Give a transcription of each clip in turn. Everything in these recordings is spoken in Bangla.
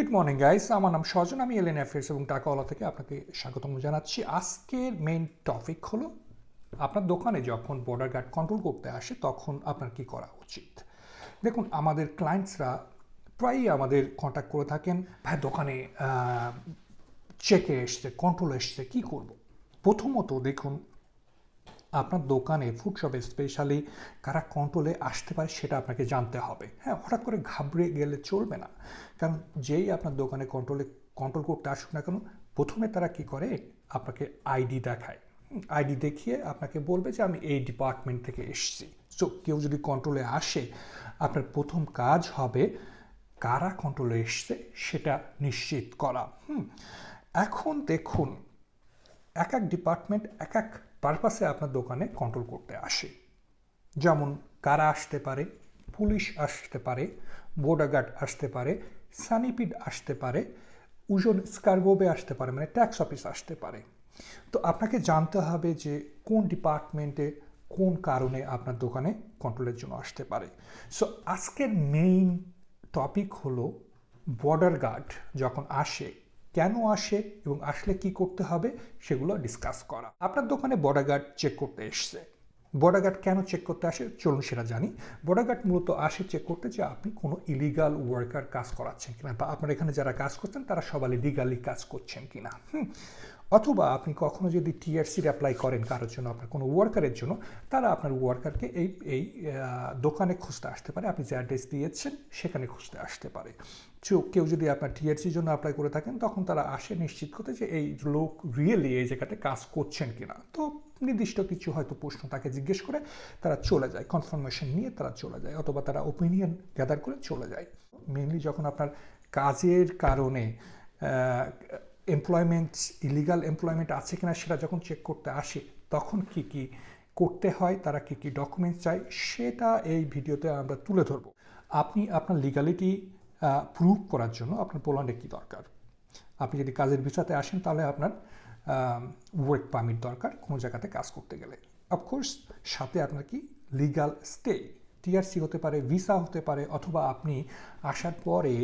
গুড মর্নিং গাইস আমার নাম সজন, আমি এলএন অ্যাফেয়ার্স এবং টাকাওয়ালা থেকে আপনাকে স্বাগতম জানাচ্ছি। আজকের মেইন টপিক হলো আপনার দোকানে যখন বর্ডার গার্ড কন্ট্রোল করতে আসে, তখন আপনার কি করা উচিত? দেখুন, আমাদের ক্লায়েন্টসরা প্রায়ই আমাদের কন্ট্যাক্ট করে থাকেন, ভাই, দোকানে চেকে এসছে কন্ট্রোল এসছে, কি করব? প্রথমত দেখুন আপনার দোকানে ফুড শপে স্পেশালি কারা কন্ট্রোলে আসতে পারে সেটা আপনাকে জানতে হবে। হ্যাঁ হঠাৎ করে ঘাবড়ে গেলে চলবে না। কারণ যেই আপনার দোকানে কন্ট্রোলে কন্ট্রোল করতে আসুক না কেন, প্রথমে তারা কি করে? আপনাকে আইডি দেখায়। আইডি দেখিয়ে আপনাকে বলবে যে, আমি এই ডিপার্টমেন্ট থেকে এসেছি। সো কেউ যদি কন্ট্রোলে আসে, আপনার প্রথম কাজ হবে কারা কন্ট্রোলে এসছে সেটা নিশ্চিত করা। হুম, এখন দেখুন, এক এক ডিপার্টমেন্ট এক এক পারপাসে আপনার দোকানে কন্ট্রোল করতে আসে। যেমন কারা আসতে পারে, পুলিশ আসতে পারে বর্ডার গার্ড আসতে পারে, সানিপিড আসতে পারে, উজন স্কারগোবে আসতে পারে মানে ট্যাক্স অফিস আসতে পারে। তো আপনাকে জানতে হবে যে কোন ডিপার্টমেন্টে কোন কারণে আপনার দোকানে কন্ট্রোলের জন্য আসতে পারে। সো আজকের মেইন টপিক হলো বর্ডার গার্ড যখন আসে কেন আসে এবং আসলে কি করতে হবে সেগুলো ডিসকাস করা। আপনার দোকানে বর্ডার চেক করতে এসছে। বর্ডার কেন চেক করতে আসে? চলুন সেটা জানি। বর্ডার মূলত আসে চেক করতে যে আপনি কোনো ইলিগাল ওয়ার্কার কাজ করাচ্ছেন কিনা বা আপনার এখানে যারা কাজ করছেন তারা সবাই লিগালি কাজ করছেন কিনা। অথবা আপনি কখনো যদি টিআরসির অ্যাপ্লাই করেন কারোর জন্য, আপনার কোনো ওয়ার্কারের জন্য, তারা আপনার ওয়ার্কারকে এই এই দোকানে খুঁজতে আসতে পারে। আপনি যে অ্যাড্রেস দিয়েছেন সেখানে খুঁজতে আসতে পারে। কেউ যদি আপনার টিআরসির জন্য অ্যাপ্লাই করে থাকেন, তখন তারা আসে নিশ্চিত করতে যে এই লোক রিয়েলি এই জায়গাতে কাজ করছেন কিনা। তো নির্দিষ্ট কিছু হয়তো প্রশ্ন তাকে জিজ্ঞেস করে তারা চলে যায় কনফার্মেশন নিয়ে তারা চলে যায়, অথবা তারা ওপিনিয়ন গ্যাদার করে চলে যায়। মেনলি যখন আপনার কাজের কারণে এমপ্লয়মেন্ট ইলিগাল এমপ্লয়মেন্ট আছে কিনা সেটা যখন চেক করতে আসে, তখন কি কি করতে হয়, তারা কি কি ডকুমেন্টস চায়, সেটা এই ভিডিওতে আমরা তুলে ধরব। আপনি আপনার লিগালিটি প্রুভ করার জন্য আপনার পোল্যান্ডে কী দরকার? আপনি যদি কাজের ভিসাতে আসেন, তাহলে আপনার ওয়ার্ক পারমিট দরকার কোনো জায়গাতে কাজ করতে গেলে। অফকোর্স সাথে আপনার কি লিগাল স্টে টিআরসি হতে পারে ভিসা হতে পারে, অথবা আপনি আসার পরে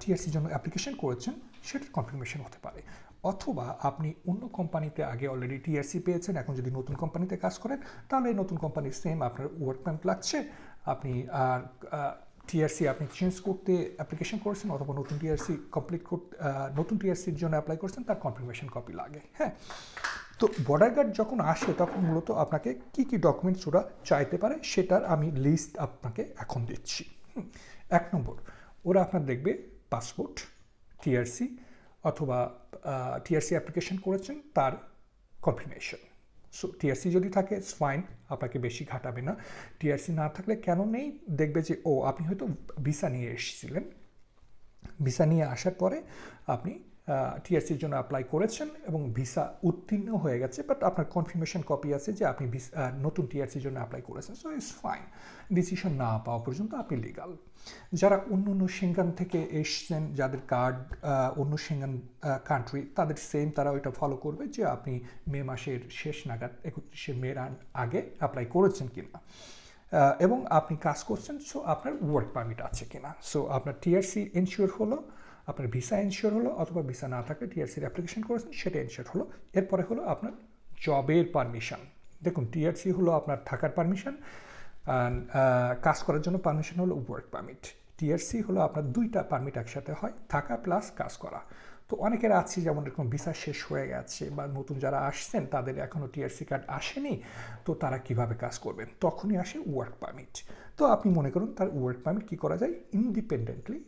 টিআরসির জন্য অ্যাপ্লিকেশন করেছেন, সেটার কনফার্মেশন হতে পারে। অথবা আপনি অন্য কোম্পানিতে আগে অলরেডি টিআরসি পেয়েছেন, এখন যদি নতুন কোম্পানিতে কাজ করেন, তাহলে নতুন কোম্পানির সেম আপনার ওয়ার্ক পারমিট লাগছে। আপনি আর টিআরসি আপনি চেঞ্জ করতে অ্যাপ্লিকেশন করেছেন অথবা নতুন টিআরসি কমপ্লিট করতে নতুন টিআরসির জন্য অ্যাপ্লাই করছেন, তার কনফার্মেশন কপি লাগে হ্যাঁ? তো বর্ডার গার্ড যখন আসে, তখন মূলত আপনাকে কি কি ডকুমেন্টস ওরা চাইতে পারে, সেটার আমি লিস্ট আপনাকে এখন দিচ্ছি এক নম্বর, ওরা আপনার দেখবে পাসপোর্ট টিআরসি অথবা টিআরসি অ্যাপ্লিকেশন করেছেন, তার কনফার্মেশন টিআরসি যদি থাকে ফাইন আপনাকে বেশি ঘাটাবে না। টিআরসি না থাকলে কেন নেই? দেখবে যে, ও, আপনি হয়তো ভিসা নিয়ে এসেছিলেন। ভিসা নিয়ে আসার পরে আপনি টিআরসির জন্য অ্যাপ্লাই করেছেন এবং ভিসা উত্তীর্ণ হয়ে গেছে বাট আপনার কনফার্মেশন কপি আছে যে আপনি নতুন টিআরসির জন্য অ্যাপ্লাই করেছেন সো ইটস ফাইন ডিসিশন না পাওয়া পর্যন্ত আপনি লিগাল যারা অন্য অন্য সিঙ্গান থেকে এসছেন, যাদের কার্ড অন্য সিঙ্গান কান্ট্রি তাদের সেম তারা ওইটা ফলো করবে যে আপনি মে মাসের শেষ নাগাদ, একত্রিশে মের আগে অ্যাপ্লাই করেছেন কিনা। এবং আপনি কাজ করছেন সো আপনার ওয়ার্ক পারমিট আছে কিনা। সো আপনার টিআরসি ইনশিওর হলো আপনার ভিসা ইনশিওর হলো অথবা ভিসা না থাকলে টিআরসির অ্যাপ্লিকেশন করেছেন, সেটা ইনশিওর হলো। এরপরে হলো আপনার জবের পারমিশন দেখুন টিআরসি হলো আপনার থাকার পারমিশন কাজ করার জন্য পারমিশন হলো ওয়ার্ক পারমিট টিআরসি হলো আপনার দুইটা পারমিট একসাথে হয়, থাকা প্লাস কাজ করা। তো অনেকের আছে যেমন এরকম ভিসা শেষ হয়ে গেছে বা নতুন যারা আসছেন, তাদের এখনও টিআরসি কার্ড আসেনি, তো তারা কীভাবে কাজ করবেন? তখনই আসে ওয়ার্ক পারমিট তো আপনি মনে করুন, তার ওয়ার্ক পারমিট কী করা যায়? ইন্ডিপেন্ডেন্টলি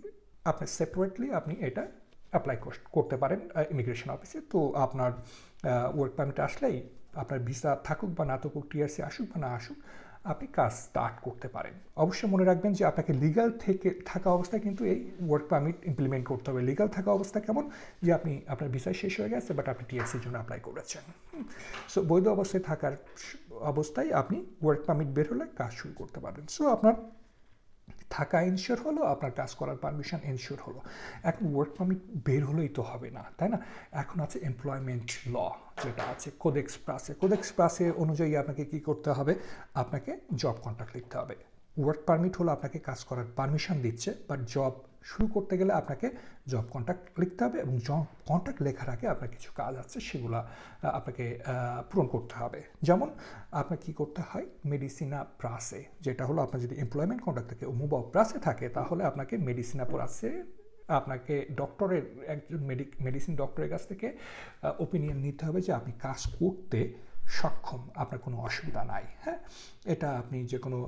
আপনি সেপারেটলি আপনি এটা অ্যাপ্লাই করতে পারেন ইমিগ্রেশন অফিসে তো আপনার ওয়ার্ক পারমিট আসলেই আপনার ভিসা থাকুক বা না থাকুক টিআরসি আসুক বা না আসুক, আপনি কাজ স্টার্ট করতে পারেন। অবশ্যই মনে রাখবেন যে আপনাকে লিগাল থেকে, থাকা অবস্থায় কিন্তু এই ওয়ার্ক পারমিট ইমপ্লিমেন্ট করতে হবে। লিগাল থাকা অবস্থা কেমন? যে আপনি, আপনার ভিসা শেষ হয়ে গেছে বাট আপনি টিএসসির জন্য অ্যাপ্লাই করেছেন। সো বৈধ অবস্থায় থাকার অবস্থায় আপনি ওয়ার্ক পারমিট বের হলে কাজ শুরু করতে পারবেন। সো আপনার থাকা ইনশিওর হলো, আপনার কাজ করার পারমিশন ইনশিওর হলো। এখন ওয়ার্ক পারমিট বের হলেই তো হবে না, তাই না? এখন আছে এমপ্লয়মেন্ট ল যেটা আছে কোডেক্স প্রাসে কোডেক্স প্রাসে অনুযায়ী আপনাকে কি করতে হবে? আপনাকে জব কন্ট্রাক্ট লিখতে হবে। ওয়ার্ক পারমিট হলো আপনাকে কাজ করার পারমিশন দিচ্ছে বাট জব শুরু করতে গেলে আপনাকে জব কন্ট্যাক্ট লিখতে হবে এবং জব কন্ট্যাক্ট লেখার আগে আপনার কিছু কাজ আছে সেগুলো আপনাকে পূরণ করতে হবে। যেমন আপনার কি করতে হয়? মেডিসিনা প্রাসে যেটা হলো আপনার যদি এমপ্লয়মেন্ট কন্ট্যাক্ট থাকে মুভ প্রাসে থাকে, তাহলে আপনাকে মেডিসিনা প্রাসে আপনাকে ডক্টরের একজন মেডিসিন ডক্টরের কাছ থেকে ওপিনিয়ন নিতে হবে যে আপনি কাজ করতে সক্ষম, আপনার কোনো অসুবিধা নাই হ্যাঁ? এটা আপনি যে কোনো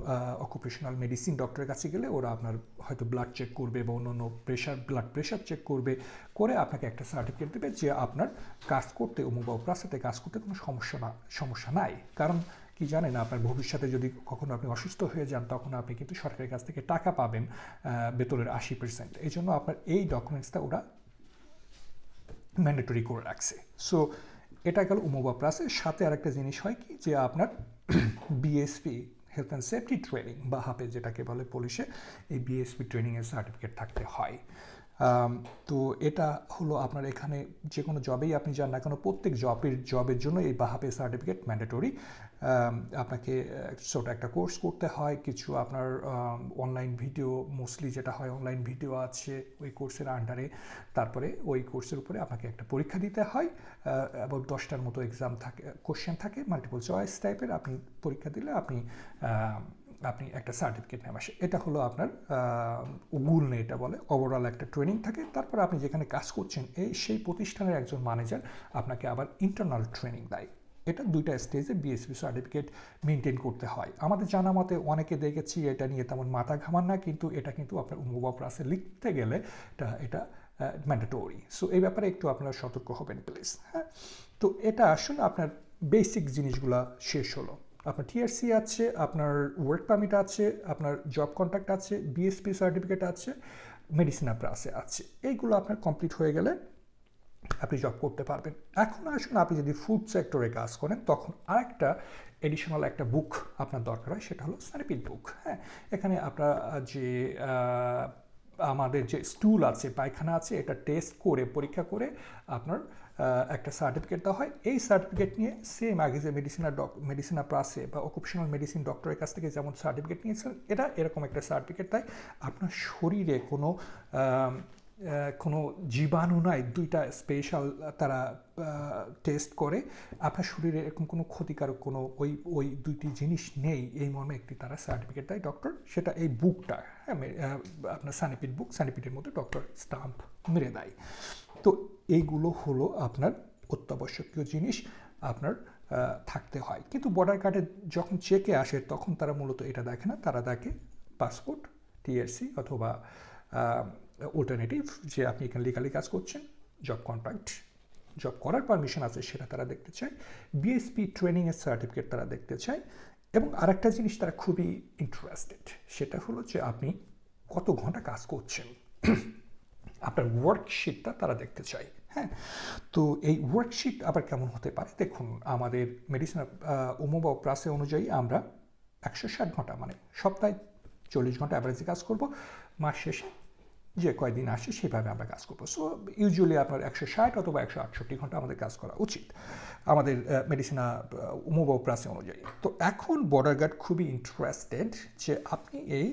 অকুপেশনাল মেডিসিন ডক্টরের কাছে গেলে ওরা আপনার হয়তো ব্লাড চেক করবে বা অন্য অন্য প্রেশার ব্লাড প্রেশার চেক করবে, করে আপনাকে একটা সার্টিফিকেট দেবে যে আপনার কাজ করতে অমুক প্রাসাতে কাজ করতে কোনো সমস্যা না, সমস্যা নাই। কারণ কি জানেন, আপনার ভবিষ্যতে যদি কখনো আপনি অসুস্থ হয়ে যান, তখন আপনি কিন্তু সরকারের কাছ থেকে টাকা পাবেন বেতনের আশি পার্সেন্ট এই জন্য আপনার এই ডকুমেন্টসটা ওরা ম্যান্ডেটরি করে রাখছে। সো এটা গেল উমোবা প্লাসের সাথে আরেকটা জিনিস হয় কি, যে আপনার BSP health and safety training বা হাপে যেটাকে বলে পুলিশে, এই বিএসপি ট্রেনিংয়ের সার্টিফিকেট থাকতে হয়। তো এটা হলো আপনার এখানে যে কোনো জবেই আপনি যান না কেন, প্রত্যেক জবের জবের জন্য এই বাহাপে সার্টিফিকেট ম্যান্ডেটরি আপনাকে ছোট একটা কোর্স করতে হয়। কিছু আপনার অনলাইন ভিডিও মোস্টলি যেটা হয় অনলাইন ভিডিও আছে ওই কোর্সের আন্ডারে তারপরে ওই কোর্সের উপরে আপনাকে একটা পরীক্ষা দিতে হয়। এবং দশটার মতো এক্সাম থাকে কোশ্চেন থাকে মাল্টিপল চয়েস টাইপের আপনি পরীক্ষা দিলে আপনি আপনি একটা সার্টিফিকেট নেওয়া আসে এটা হলো আপনার গুলনে এটা বলে। ওভারঅল একটা ট্রেনিং থাকে। তারপর আপনি যেখানে কাজ করছেন, এই, সেই প্রতিষ্ঠানের একজন ম্যানেজার আপনাকে আবার ইন্টারনাল ট্রেনিং দেয়। এটা দুইটা স্টেজে বিএসপি সার্টিফিকেট মেনটেন করতে হয়। আমাদের জানা মতে অনেকে দেখেছি এটা নিয়ে তেমন মাথা ঘামান না, কিন্তু এটা কিন্তু আপনার অনুভব প্লাসে লিখতে গেলে এটা এটা ম্যান্ডেটরি সো এই ব্যাপারে একটু আপনারা সতর্ক হবেন প্লিজ হ্যাঁ? তো এটা আসুন আপনার বেসিক জিনিসগুলো শেষ হলো। আপনার টিআরসি আছে, আপনার ওয়ার্ক পারমিট আছে, আপনার জব কন্ট্রাক্ট আছে বিএসপি সার্টিফিকেট আছে মেডিসিন প্লাসে আছে। এইগুলো আপনার কমপ্লিট হয়ে গেলে আপনি জব করতে পারবেন। এখন আসুন আপনি যদি ফুড সেক্টরে কাজ করেন, তখন আরেকটা এডিশনাল একটা বুক আপনার দরকার হয়, সেটা হলো স্যানিপিড বুক হ্যাঁ এখানে আপনার যে আমাদের যে স্টুল আছে, পায়খানা আছে, এটা টেস্ট করে, পরীক্ষা করে আপনার একটা সার্টিফিকেট দেওয়া হয়। এই সার্টিফিকেট নিয়ে সেম আগে যে মেডিসিনার ডক মেডিসিনা প্লাসে বা অকুপেশনাল মেডিসিন ডক্টরের কাছ থেকে যেমন সার্টিফিকেট নিয়েছিলেন এটা এরকম একটা সার্টিফিকেট দেয়। আপনার শরীরে কোনো কোনো জীবাণু নাই, দুইটা স্পেশাল তারা টেস্ট করে। আপনার শরীরে এরকম কোনো ক্ষতিকারক কোনো ওই ওই দুইটি জিনিস নেই, এই মর্মে একটি তারা সার্টিফিকেট দেয় ডক্টর সেটা এই বুকটা হ্যাঁ আপনার সানিপিড বুক সানিপিডের মধ্যে ডক্টর স্টাম্প মেরে দেয়। তো এইগুলো হলো আপনার অত্যাবশ্যকীয় জিনিস, আপনার থাকতে হয়। কিন্তু বর্ডার কার্ডে যখন চেকে আসে, তখন তারা মূলত এটা দেখে না। তারা দেখে পাসপোর্ট টিআরসি অথবা অল্টারনেটিভ যে আপনি এখানে লিগালি কাজ করছেন জব কন্ট্রাক্ট জব করার পারমিশন আছে, সেটা তারা দেখতে চায়। বিএসপি ট্রেনিংয়ের সার্টিফিকেট তারা দেখতে চায়। এবং আরেকটা জিনিস তারা খুবই ইন্টারেস্টেড সেটা হলো যে আপনি কত ঘণ্টা কাজ করছেন। আপনার ওয়ার্কশিটটা তারা দেখতে চায় হ্যাঁ? তো এই ওয়ার্কশিট আবার কেমন হতে পারে? দেখুন, আমাদের মেডিসিন উমোবা প্রাসে অনুযায়ী আমরা একশো ষাট ঘণ্টা মানে সপ্তাহে চল্লিশ ঘণ্টা অ্যাভারেজে কাজ করব। মাস শেষে যে কয়দিন আসে সেভাবে আমরা কাজ করব। সো ইউজুয়ালি আপনার একশো ষাট অথবা একশো আটষট্টি ঘণ্টা আমাদের কাজ করা উচিত, আমাদের মেডিসিনা উমোবা প্রাসে অনুযায়ী। তো এখন বর্ডার গার্ড খুবই ইন্টারেস্টেড যে আপনি এই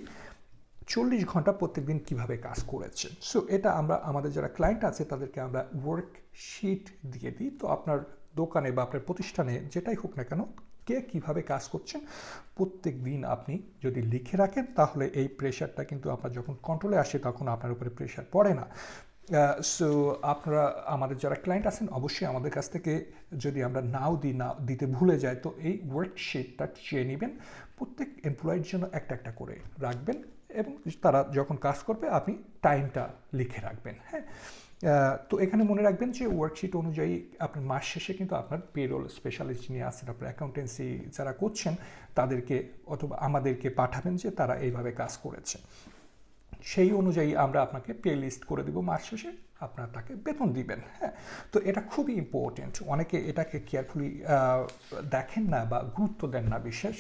চল্লিশ ঘণ্টা প্রত্যেকদিন কীভাবে কাজ করেছেন। সো এটা আমরা, আমাদের যারা ক্লায়েন্ট আছে তাদেরকে আমরা ওয়ার্কশিট দিয়ে দিই। তো আপনার দোকানে বা আপনার প্রতিষ্ঠানে যেটাই হোক না কেন কে কীভাবে কাজ করছেন, প্রত্যেক দিন আপনি যদি লিখে রাখেন, তাহলে এই প্রেশারটা কিন্তু আপনার যখন কন্ট্রোলে আসে, তখন আপনার উপরে প্রেশার পড়ে না। সো আপনারা, আমাদের যারা ক্লায়েন্ট আছেন, অবশ্যই আমাদের কাছ থেকে যদি আমরা নাও দিই, না দিতে ভুলে যাই, তো এই ওয়ার্কশিটটা চেয়ে নেবেন। প্রত্যেক এমপ্লয়ের জন্য একটা একটা করে রাখবেন এবং তারা যখন কাজ করবে, আপনি টাইমটা লিখে রাখবেন হ্যাঁ? তো এখানে মনে রাখবেন যে ওয়ার্কশিট অনুযায়ী আপনার মাস শেষে কিন্তু আপনার পেরোল স্পেশালিস্ট যিনি আছেন, আপনার অ্যাকাউন্টেন্সি যারা করছেন, তাদেরকে অথবা আমাদেরকে পাঠাবেন যে তারা এইভাবে কাজ করেছে। সেই অনুযায়ী আমরা আপনাকে পে লিস্ট করে দেবো মাস শেষে, আপনার তাকে বেতন দিবেন হ্যাঁ? তো এটা খুবই ইম্পর্টেন্ট অনেকে এটাকে কেয়ারফুলি দেখেন না বা গুরুত্ব দেন না বিশেষ,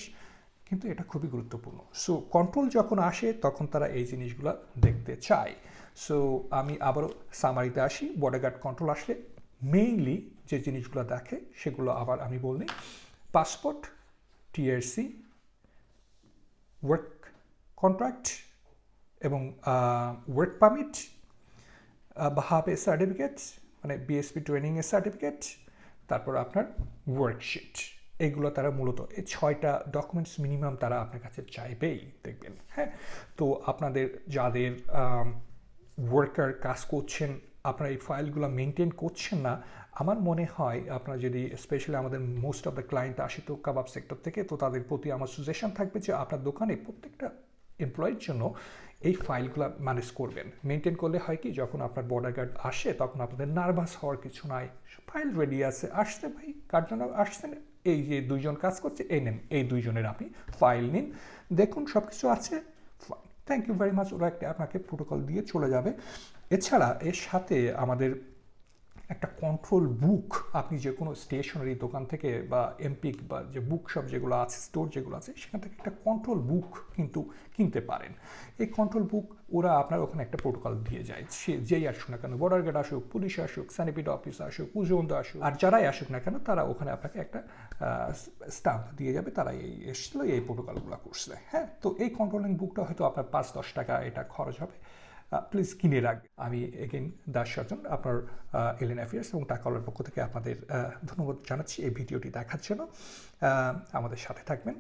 কিন্তু এটা খুবই গুরুত্বপূর্ণ। সো কন্ট্রোল যখন আসে, তখন তারা এই জিনিসগুলো দেখতে চায়। সো আমি আবারও সামারিতে আসি বর্ডার গার্ড কন্ট্রোল আসলে মেইনলি যে জিনিসগুলো দেখে সেগুলো আবার আমি বলি পাসপোর্ট টিআরসি ওয়ার্ক কন্ট্রাক্ট এবং ওয়ার্ক পারমিট বা হাফ সার্টিফিকেট মানে বিএসপি ট্রেনিংয়ের সার্টিফিকেট তারপর আপনার ওয়ার্কশিট এগুলো তারা মূলত এই ছয়টা ডকুমেন্টস মিনিমাম তারা আপনার কাছে চাইবেই, দেখবেন হ্যাঁ? তো আপনাদের যাদের ওয়ার্কার কাজ করছেন, আপনারা এই ফাইলগুলো মেনটেন করছেন না, আমার মনে হয় আপনারা যদি স্পেশালি আমাদের মোস্ট অফ দ্য ক্লায়েন্ট আসে তো কাবাব সেক্টর থেকে, তো তাদের প্রতি আমার সুজেশন থাকবে যে আপনার দোকানে প্রত্যেকটা এমপ্লয়ের জন্য এই ফাইলগুলো ম্যানেজ করবেন। মেনটেন করলে হয় কি, যখন আপনার বর্ডার গার্ড আসে, তখন আপনাদের নার্ভাস হওয়ার কিছু নাই। ফাইল রেডি আছে, আসছে ভাই, কার জন্য আসছেন? এই যে দুইজন কাজ করছে, এই নেন, এই দুইজনের আপনি ফাইল নিন। দেখুন সব কিছু আছে থ্যাংক ইউ ভেরি মাচ ওরা একটা আপনাকে প্রোটোকল দিয়ে চলে যাবে। এছাড়া এর সাথে আমাদের একটা কন্ট্রোল বুক আপনি যে কোনো স্টেশনারি দোকান থেকে বা এমপিক বা যে বুক শপ যেগুলো আছে স্টোর যেগুলো আছে, সেখান থেকে একটা কন্ট্রোল বুক কিন্তু কিনতে পারেন। এই কন্ট্রোল বুক ওরা আপনার ওখানে একটা প্রোটোকল দিয়ে যায়। সে যেই আসুক না কেন বর্ডার গার্ড আসুক পুলিশ আসুক স্যানিপিড অফিস আসুক পুজোন্ত আসুক, আর যারাই আসুক না কেন, তারা ওখানে আপনাকে একটা স্টাম্প দিয়ে যাবে, তারা এই এসেছিল এই প্রোটোকলগুলো করছে। হ্যাঁ তো এই কন্ট্রোলিং বুকটা হয়তো আপনার পাঁচ দশ টাকা এটা খরচ হবে। প্লিজ কিনে রাখবে আমি এগেন দাস সর্জন আপনার এলেন অ্যাফেয়ার্স এবং টাকাওয়ালার পক্ষ থেকে আপনাদের ধন্যবাদ জানাচ্ছি এই ভিডিওটি দেখার জন্য। আমাদের সাথে থাকবেন।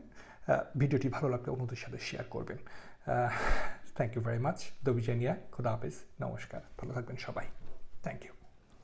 ভিডিওটি ভালো লাগলে অন্যদের সাথে শেয়ার করবেন। থ্যাংক ইউ ভেরি মাচ দবিজানিয়া খুদা হাফিজ। নমস্কার। ভালো থাকবেন সবাই। Thank you